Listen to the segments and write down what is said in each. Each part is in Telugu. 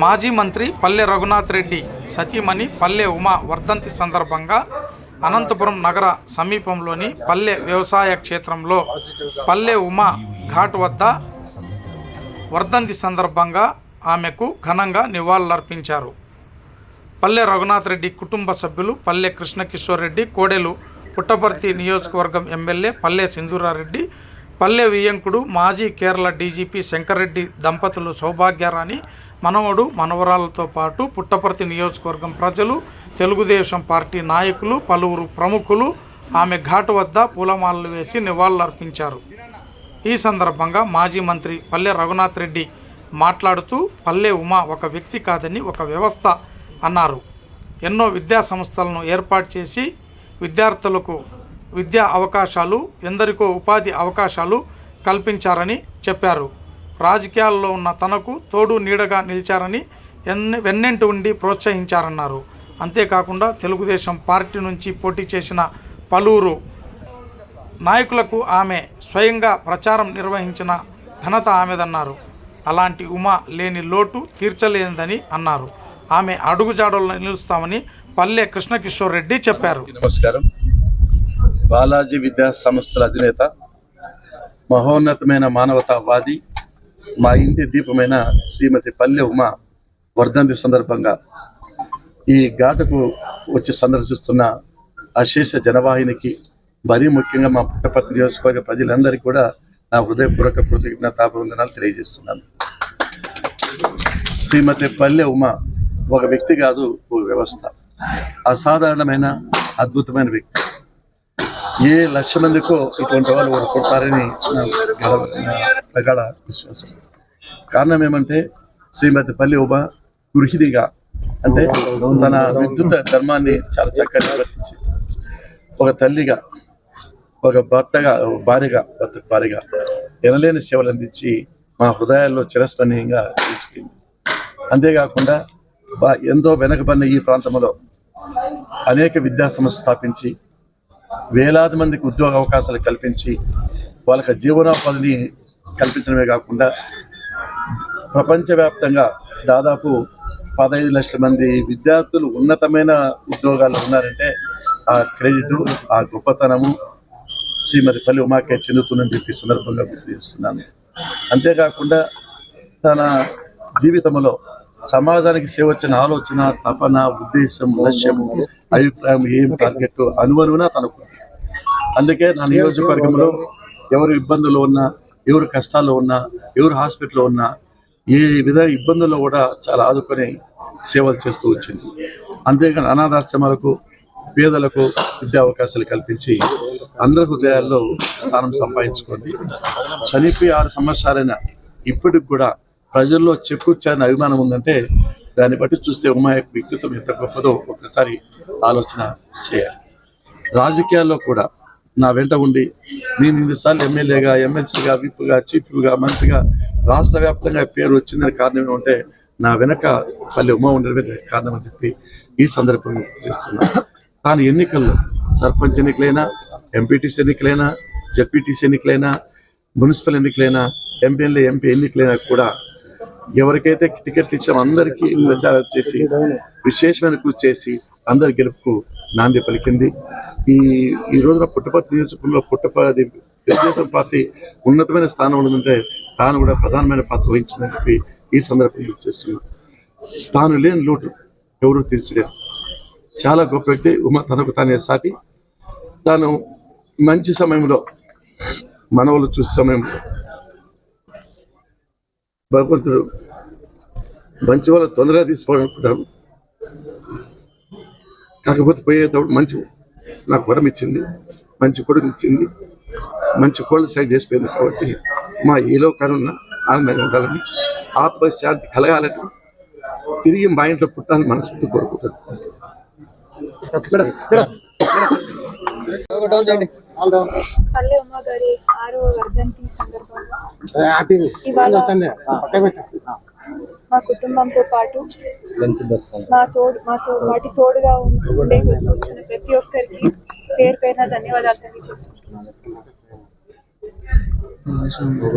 మాజీ మంత్రి పల్లె రఘునాథ్ రెడ్డి సతీమణి పల్లె ఉమా వర్ధంతి సందర్భంగా అనంతపురం నగర సమీపంలోని పల్లె వ్యవసాయ క్షేత్రంలో పల్లె ఉమా ఘాట్ వద్ద వర్ధంతి సందర్భంగా ఆమెకు ఘనంగా నివాళులర్పించారు. పల్లె రఘునాథ్ రెడ్డి కుటుంబ సభ్యులు పల్లె కృష్ణకిషోర్ రెడ్డి కోడెలు పుట్టపర్తి నియోజకవర్గం ఎమ్మెల్యే పల్లె సింధూరారెడ్డి పల్లె వియ్యంకుడు మాజీ కేరళ డీజీపీ శంకర్రెడ్డి దంపతులు సౌభాగ్యరాణి మనవడు మనవరాలతో పాటు పుట్టపర్తి నియోజకవర్గం ప్రజలు తెలుగుదేశం పార్టీ నాయకులు పలువురు ప్రముఖులు ఆమె ఘాటు వద్ద పూలమాలలు వేసి నివాళులర్పించారు. ఈ సందర్భంగా మాజీ మంత్రి పల్లె రఘునాథ్ రెడ్డి మాట్లాడుతూ పల్లె ఉమా ఒక వ్యక్తి కాదని ఒక వ్యవస్థ అన్నారు. ఎన్నో విద్యా సంస్థలను ఏర్పాటు చేసి విద్యార్థులకు విద్యా అవకాశాలు ఎందరికో ఉపాధి అవకాశాలు కల్పించారని చెప్పారు. రాజకీయాల్లో ఉన్న తనకు తోడు నీడగా నిలిచారని ఎన్ని వెన్నెంటి ఉండి ప్రోత్సహించారన్నారు. అంతేకాకుండా తెలుగుదేశం పార్టీ నుంచి పోటీ చేసిన పలువురు నాయకులకు ఆమె స్వయంగా ప్రచారం నిర్వహించిన ఘనత ఆమెదన్నారు. అలాంటి ఉమ లేని లోటు తీర్చలేనిదని అన్నారు. ఆమె అడుగుజాడల్లో నిలుస్తామని పల్లె కృష్ణకిషోర్ రెడ్డి చెప్పారు. నమస్కారం. బాలాజీ విద్యా సంస్థల అధినేత మహోన్నతమైన మానవతావాది మా ఇంటి దీపమైన శ్రీమతి పల్లె ఉమ వర్ధంతి సందర్భంగా ఈ ఘాటకు వచ్చి సందర్శిస్తున్న అశేష జనవాహినికి మరీ ముఖ్యంగా మా పుట్టపర్తి నియోజకవర్గ ప్రజలందరికీ కూడా నా హృదయపూర్వక కృతజ్ఞతాభివందనాలు తెలియజేస్తున్నాను. శ్రీమతి పల్లె ఉమ ఒక వ్యక్తి కాదు ఒక వ్యవస్థ. అసాధారణమైన అద్భుతమైన వ్యక్తి. ఏ లక్ష మందికో ఇటువంటి వాళ్ళు ఒకరు పుడతారని ప్రగాఢ విశ్వాసం. కారణం ఏమంటే శ్రీమతి పల్లి ఉమ గృహిణిగా అంటే తన విద్యుత్ ధర్మాన్ని చాలా చక్కగా నిర్వర్తించి ఒక తల్లిగా ఒక భర్తగా భార్యగా భర్త భార్యగా ఎనలేని సేవలు అందించి మా హృదయాల్లో చిరస్మరణీయంగా తీసుకుంది అంతేకాకుండా ఎంతో వెనకబడిన ఈ ప్రాంతంలో అనేక విద్యా సంస్థ స్థాపించి వేలాది మందికి ఉద్యోగ అవకాశాలు కల్పించి వాళ్ళకి జీవనోపాధిని కల్పించడమే కాకుండా ప్రపంచవ్యాప్తంగా దాదాపు పదహైదు లక్షల మంది విద్యార్థులు ఉన్నతమైన ఉద్యోగాలు ఉన్నారంటే ఆ క్రెడిట్ ఆ గొప్పతనము శ్రీమతి పల్లి ఉమాకే చెందుతుందని చెప్పి సందర్భంగా గుర్తు చేస్తున్నాను. అంతేకాకుండా తన జీవితంలో సమాజానికి సేవ వచ్చిన ఆలోచన తపన ఉద్దేశం లక్ష్యం అభిప్రాయం ఏం టార్గెట్ అనువనున తనకు. అందుకే నా నియోజకవర్గంలో ఎవరు ఇబ్బందులు ఉన్నా ఎవరు కష్టాల్లో ఉన్నా ఎవరు హాస్పిటల్లో ఉన్నా ఏ విధ ఇబ్బందుల్లో కూడా చాలా ఆదుకొని సేవలు చేస్తూ వచ్చింది. అంతేకాని అనాథాశ్రమాలకు పేదలకు విద్యా అవకాశాలు కల్పించి అందరి హృదయాల్లో స్థానం సంపాదించుకోండి. చనిపోయి ఆరు సంవత్సరాలైన ఇప్పటికి కూడా ప్రజల్లో చెక్కుచ్చారని అభిమానం ఉందంటే దాన్ని బట్టి చూస్తే ఉమా యొక్క వ్యక్తిత్వం ఎంత గొప్పదో ఒకసారి ఆలోచన చేయాలి. రాజకీయాల్లో కూడా నా వెంట ఉండి నేను ఇన్నిసార్లు ఎమ్మెల్యేగా ఎమ్మెల్సీగా విప్గా చీఫ్గా మంత్రిగా రాష్ట్ర వ్యాప్తంగా పేరు వచ్చిందని కారణం ఏమంటే నా వెనక పల్లె ఉమా ఉండడమే కారణం అని చెప్పి ఈ సందర్భంగా చేస్తున్నాను కానీ ఎన్నికల్లో సర్పంచ్ ఎన్నికలైనా ఎంపీటీసీ ఎన్నికలైనా జడ్పీటీసీ ఎన్నికలైనా మున్సిపల్ ఎన్నికలైనా ఎమ్మెల్యే ఎంపీ ఎన్నికలైనా కూడా ఎవరికైతే టికెట్లు ఇచ్చామో అందరికీ ప్రచారం చేసి విశేషమైన కృషి చేసి అందరి గెలుపుకు నాంది పలికింది. ఈ ఈ రోజున పుట్టపర్తి నియోజకవర్గంలో పుట్టపర్తి తెలుగుదేశం పార్టీ ఉన్నతమైన స్థానం ఉందంటే తాను కూడా ప్రధానమైన పాత్ర వహించిందని చెప్పి ఈ సందర్భంగా గుర్తు చేస్తున్నాను తాను లేని లోటు ఎవరు తీర్చలేరు. చాలా గొప్ప వ్యక్తి ఉమ తనకు తానే సాటి. తాను మంచి సమయంలో మనవలు చూసే సమయంలో భగవంతుడు మంచి వాళ్ళ తొందరగా తీసుకోవాలనుకుంటాను కాకపోతే పోయేటప్పుడు మంచి నాకు వరం ఇచ్చింది మంచి కొడుకు ఇచ్చింది మంచి కోళ్ళ సైడ్ చేసిపోయింది కాబట్టి మా ఈ లోకాలున్న ఆనందంగా ఉండాలని ఆత్మశాంతి కలగాలని తిరిగి మా ఇంట్లో పుట్టాలని మనస్ఫూర్తి కోరుకుంటాను పల్లె ఆరో వర్ధంతి సందర్భంగా మా కుటుంబంతో పాటు మా తోడు మాతో పాటి తోడుగా ఉండే చూస్తున్న ప్రతి ఒక్కరికి పేరు పైన ధన్యవాదాలు తెలియజేసుకుంటున్నాను.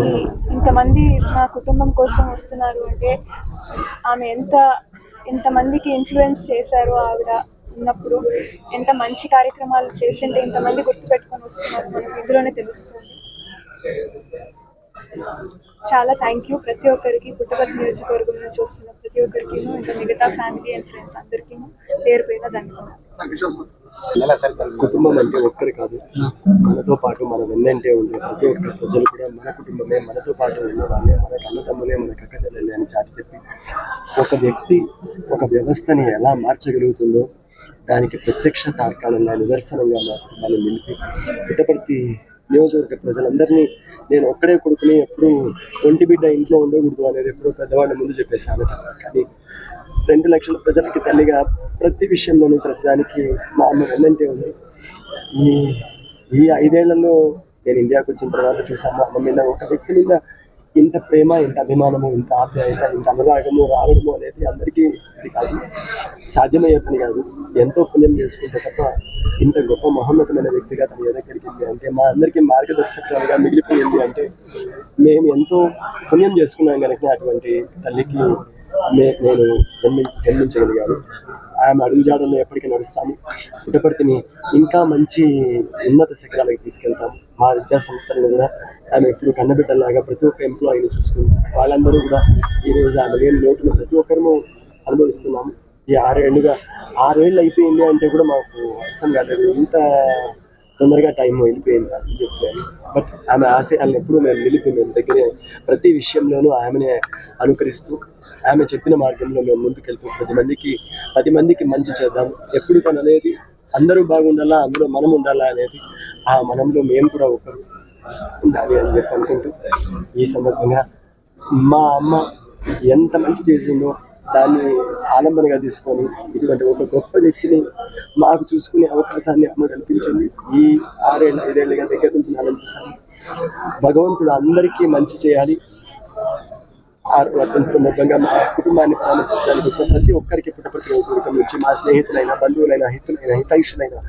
ఈ ఇంతమంది మా కుటుంబం కోసం వస్తున్నారు అంటే ఆమె ఎంత ఎంతమందికి ఇన్ఫ్లుయెన్స్ చేశారో ఆవిడ ఉన్నప్పుడు ఎంత మంచి కార్యక్రమాలు చేసింటే ఇంతమంది గుర్తుపెట్టుకొని వస్తున్నారు మనకు ఇందులోనే తెలుస్తుంది. చాలా థ్యాంక్ యూ ప్రతి ఒక్కరికి పుట్టపర్తి నియోజకవర్గంలో చూస్తున్న ప్రతి ఒక్కరికి ఇంకా మిగతా ఫ్యామిలీ అండ్ ఫ్రెండ్స్ అందరికీ పేరు పైన ధన్యవాదాలు. కుటుంబం అంటే ఒక్కరి కాదు. మనతో పాటు మన వెన్నంటే ఉండే ప్రతి ఒక్క ప్రజలు కూడా మన కుటుంబమే మనతో పాటు ఉన్నవాళ్ళే మన కన్నతమ్ములే మన కక్క చెల్లెలే అని చాటి చెప్పి ఒక వ్యక్తి ఒక వ్యవస్థని ఎలా మార్చగలుగుతుందో దానికి ప్రత్యక్ష తార్కాణంగా నిదర్శనంగా మా కుటుంబాన్ని నిలిపి పుట్టపర్తి నియోజకవర్గ ప్రజలందరినీ నేను ఒక్కడే కొడుకుని ఎప్పుడు ఒంటి బిడ్డ ఇంట్లో ఉండకూడదు అనేది ఎప్పుడో పెద్దవాళ్ళ ముందు చెప్పేశాను కానీ రెండు లక్షల ప్రజలకి తల్లిగా ప్రతి విషయంలోనూ ప్రతిదానికి మా అమ్మ వెన్నంటే ఉంది. ఈ ఈ ఐదేళ్ళలో నేను ఇండియాకి వచ్చిన తర్వాత చూసాను అమ్మ మీద ఒక వ్యక్తి మీద ఇంత ప్రేమ ఇంత అభిమానము ఇంత ఆప్యాయత ఇంత అనురాగము రావడము అనేది అందరికీ ఇది కాదు. సాధ్యమయ్యే పని కాదు. ఎంతో పుణ్యం చేసుకుంటే తప్ప ఇంత గొప్ప మహోన్నతమైన వ్యక్తిగా తన దగ్గరికి వెళ్ళి అంటే మా అందరికీ మార్గదర్శకురాలుగా మిగిలిపోయింది అంటే మేము ఎంతో పుణ్యం చేసుకున్నాం కనుక అటువంటి తల్లికి నేను జన్మి జన్మించగలిగాను. ఆమె అడుగుజాడల్లో ఎప్పటికీ నడుస్తాము. పుట్టపర్తిని ఇంకా మంచి ఉన్నత శిఖరాలకు తీసుకెళ్తాం. మా విద్యా సంస్థలను కూడా ఆమె ఎప్పుడు కన్నబిడ్డలాగా ప్రతి ఒక్క ఎంప్లాయీని చూసుకుంది వాళ్ళందరూ కూడా ఈరోజు ఆమె లేని లోటును ప్రతి ఒక్కరము అనుభవిస్తున్నాము. ఈ ఆరేళ్ళుగా ఆరేళ్ళు అయిపోయింది అంటే కూడా మాకు అర్థం కాలేదు. ఇంత తొందరగా టైం వెళ్ళిపోయింది అని చెప్పాను బట్ ఆమె ఆశయాలను ఎప్పుడూ మేము నిలిపి మేము దగ్గరే ప్రతి విషయంలోనూ ఆమెనే అనుకరిస్తూ ఆమె చెప్పిన మార్గంలో మేము ముందుకెళ్తూ పది మందికి పది మందికి మంచి చేద్దాం. ఎప్పుడు పని అనేది అందరూ బాగుండాలా అందులో మనం ఉండాలా అనేది ఆ మనంలో మేము కూడా ఒకరు ఉండాలి అని చెప్పి అనుకుంటూ ఈ సందర్భంగా మా అమ్మ ఎంత మంచి చేసిందో దాన్ని ఆలంబనగా తీసుకొని ఇటువంటి ఒక గొప్ప వ్యక్తిని మాకు చూసుకునే అవకాశాన్ని అమ్మ కల్పించింది ఈ ఆరేళ్ళ ఐదేళ్ళుగా దగ్గర నుంచి చూసాను భగవంతుడు అందరికీ మంచి చేయాలి. ఆ అటువంటి సందర్భంగా మా కుటుంబాన్ని పరామర్శించడానికి వచ్చిన ప్రతి ఒక్కరికి నియోజకవర్గం నుంచి మా స్నేహితులైన బంధువులైన హితులైన హితైషులైన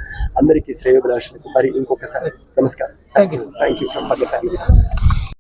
అందరికీ శ్రేయోభిలాషులకు మరి ఇంకొకసారి నమస్కారం. Thank you thank you from family